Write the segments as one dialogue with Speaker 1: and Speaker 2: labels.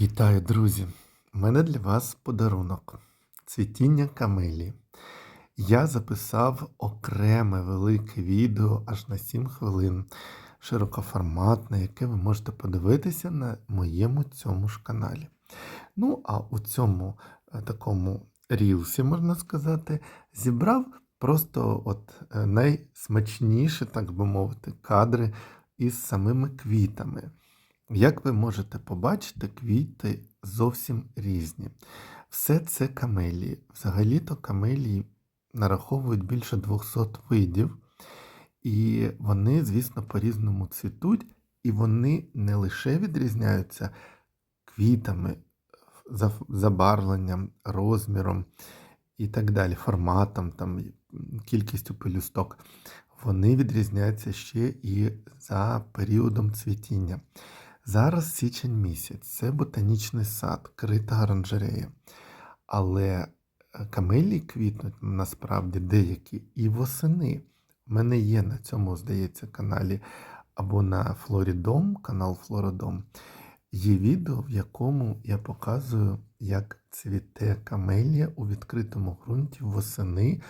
Speaker 1: Вітаю, друзі! У мене для вас подарунок цвітіння камелії. Я записав окреме велике відео аж на 7 хвилин, широкоформатне, яке ви можете подивитися на моєму цьому ж каналі. Ну, а у цьому е, такому рілсі, можна сказати, зібрав просто от е, найсмачніші, так би мовити, кадри із самими квітами. Як ви можете побачити, квіти зовсім різні. Все це камелії. Взагалі-то камелії нараховують більше 200 видів, і вони, звісно, по-різному цвітуть, і вони не лише відрізняються квітами, забарвленням, розміром і так далі, форматом, там, кількістю пелюсток. Вони відрізняються ще і за періодом цвітіння. Зараз січень місяць, це ботанічний сад, крита оранжерея. Але е, камелії квітнуть насправді деякі і восени. У мене є на цьому, здається, каналі або на Флорідом, канал Флоридом. Є відео, в якому я показую, як цвіте камелія у відкритому ґрунті восени,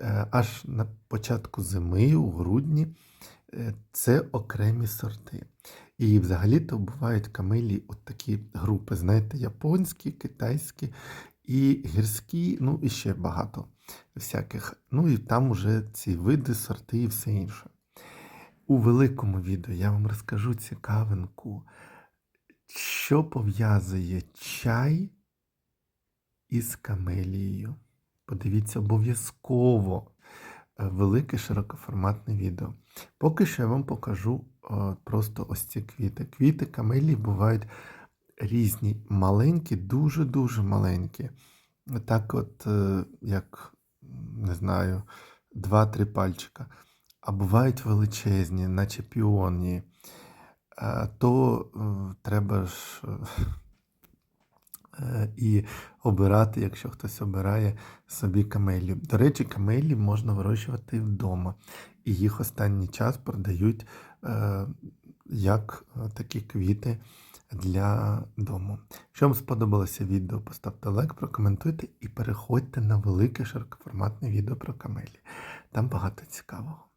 Speaker 1: е, аж на початку зими, у грудні. Е, Це окремі сорти. І взагалі-то бувають камелії, от такі групи, знаєте, японські, китайські і гірські, ну і ще багато всяких. Ну і там уже ці види, сорти і все інше. У великому відео я вам розкажу цікавинку, що пов'язує чай із камелією. Подивіться обов'язково велике широкоформатне відео. Поки що я вам покажу е, просто ось ці квіти. Квіти камелії бувають різні, маленькі, дуже-дуже маленькі. Так, от, е, як, не знаю, два-три пальчика. А бувають величезні, наче піонії. Е, То треба ж і обирати, якщо хтось обирає собі камелію. До речі, камелії можна вирощувати вдома, і їх останній час продають е, як е, такі квіти для дому. Якщо вам сподобалося відео, поставте лайк, прокоментуйте і переходьте на велике широкоформатне відео про камелії. Там багато цікавого.